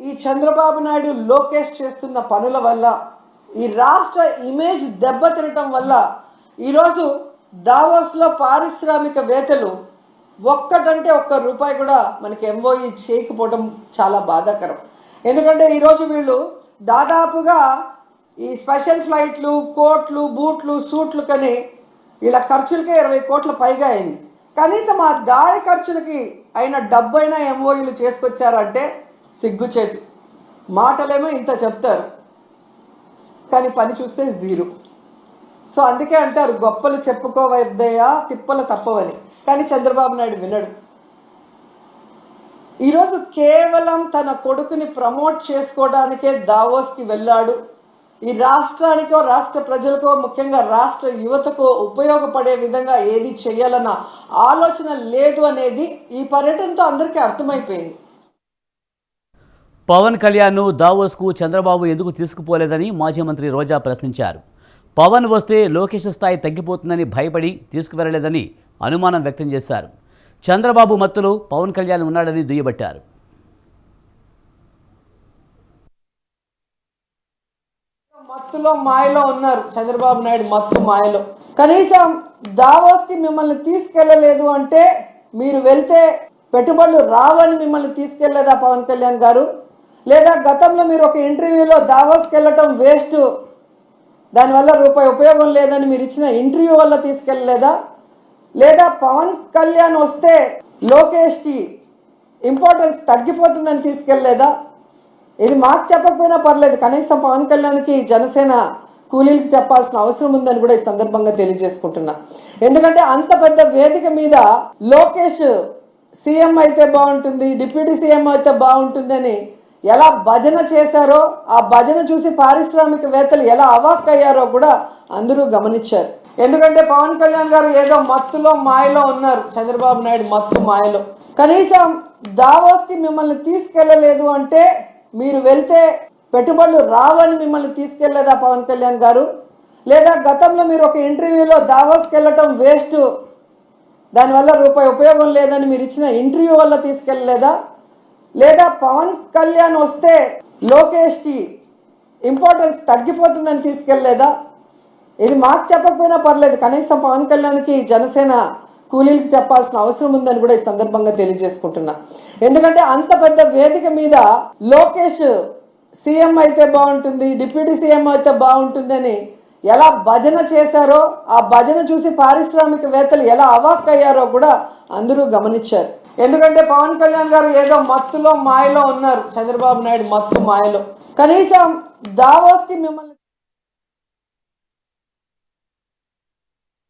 ఈ చంద్రబాబు నాయుడు లోకేష్ చేస్తున్న పనుల వల్ల ఈ రాష్ట్ర ఇమేజ్ దెబ్బతినటం వల్ల ఈరోజు దావోస్లో పారిశ్రామికవేత్తలు ఒక్కటంటే ఒక్క రూపాయి కూడా మనకి ఎంఓఈ చేయకపోవడం చాలా బాధాకరం. ఎందుకంటే ఈరోజు వీళ్ళు దాదాపుగా ఈ స్పెషల్ ఫ్లైట్లు కోట్లు బూట్లు సూట్లు కని ఇలా ఖర్చులకే ఇరవై కోట్ల పైగా అయింది. కనీసం ఆ దారి ఖర్చులకి అయిన డబ్బైనా ఎంఓఈలు చేసుకొచ్చారంటే సిగ్గుచేటు. మాటలేమో ఇంత చెప్తారు కానీ పని చూస్తే జీరో. సో అందుకే అంటారు గొప్పలు చెప్పుకోవద్దయా తిప్పలు తప్పవని. కానీ చంద్రబాబు నాయుడు వినడు. ఈరోజు కేవలం తన కొడుకుని ప్రమోట్ చేసుకోవడానికే దావోస్కి వెళ్ళాడు. ఈ రాష్ట్రానికో రాష్ట్ర ప్రజలకో ముఖ్యంగా రాష్ట్ర యువతకు ఉపయోగపడే విధంగా ఏది చేయాలన్న ఆలోచన లేదు అనేది ఈ పర్యటనతో అందరికీ అర్థమైపోయింది. పవన్ కళ్యాణ్ను దావోస్కు చంద్రబాబు ఎందుకు తీసుకుపోలేదని మాజీ మంత్రి రోజా ప్రశ్నించారు. పవన్ వస్తే లోకేష్ స్థాయి తగ్గిపోతుందని భయపడి తీసుకువెళ్ళలేదని అనుమానం వ్యక్తం చేశారు. చంద్రబాబు మత్తులో పవన్ కళ్యాణ్ ఉన్నాడని దుయ్యబట్టారు. మత్తులో మాయలో ఉన్నారు. చంద్రబాబు నాయుడు మత్తు మాయలో. కనీసం దావోస్కి మిమ్మల్ని తీసుకెళ్ళలేదు అంటే మీరు వెళ్తే పెట్టుబడులు రావని మిమ్మల్ని తీసుకెళ్ళేదా పవన్ కళ్యాణ్ గారు? లేదా గతంలో మీరు ఒక ఇంటర్వ్యూలో దావోస్కి వెళ్ళటం వేస్ట్ దానివల్ల రూపాయి ఉపయోగం లేదని మీరు ఇచ్చిన ఇంటర్వ్యూ వల్ల తీసుకెళ్ళలేదా? లేదా పవన్ కళ్యాణ్ వస్తే లోకేష్కి ఇంపార్టెన్స్ తగ్గిపోతుందని తీసుకెళ్ళలేదా? ఇది మాకు చెప్పకపోయినా పర్లేదు కనీసం పవన్ కళ్యాణ్కి జనసేన కూలీలకు చెప్పాల్సిన అవసరం ఉందని కూడా ఈ సందర్భంగా తెలియజేసుకుంటున్నా. ఎందుకంటే అంత పెద్ద వేదిక మీద లోకేష్ సీఎం అయితే బాగుంటుంది డిప్యూటీ సీఎం అయితే బాగుంటుందని ఎలా భజన చేశారో ఆ భజన చూసి పారిశ్రామికవేత్తలు ఎలా అవాక్కయ్యారో కూడా అందరూ గమనించారు. ఎందుకంటే పవన్ కళ్యాణ్ గారు ఏదో మత్తులో మాయలో ఉన్నారు. చంద్రబాబు నాయుడు మత్తు మాయలో. కనీసం దావోస్కి మిమ్మల్ని తీసుకెళ్ళలేదు అంటే మీరు వెళ్తే పెట్టుబడులు రావని మిమ్మల్ని తీసుకెళ్ళేదా పవన్ కళ్యాణ్ గారు? లేదా గతంలో మీరు ఒక ఇంటర్వ్యూలో దావోస్కి వెళ్ళటం వేస్ట్ దానివల్ల రూపాయి ఉపయోగం లేదని మీరు ఇచ్చిన ఇంటర్వ్యూ వల్ల తీసుకెళ్ళలేదా? లేదా పవన్ కళ్యాణ్ వస్తే లోకేష్కి ఇంపార్టెన్స్ తగ్గిపోతుందని తీసుకెళ్ళలేదా ఇది మాకు చెప్పకపోయినా పర్లేదు. కనీసం పవన్ కళ్యాణ్కి జనసేన కూలీలకు చెప్పాల్సిన అవసరం ఉందని కూడా ఈ సందర్భంగా తెలియజేసుకుంటున్నా. ఎందుకంటే అంత పెద్ద వేదిక మీద లోకేష్ సీఎం అయితే బాగుంటుంది డిప్యూటీ సీఎం అయితే బాగుంటుందని ఎలా భజన చేశారో ఆ భజన చూసి పారిశ్రామికవేత్తలు ఎలా అవాక్ అయ్యారో కూడా అందరూ గమనించారు. ఎందుకంటే పవన్ కళ్యాణ్ గారు ఏదో మత్తులో మాయలో ఉన్నారు. చంద్రబాబు నాయుడు మత్తు మాయలో. కనీసం దావోస్కి మిమ్మల్ని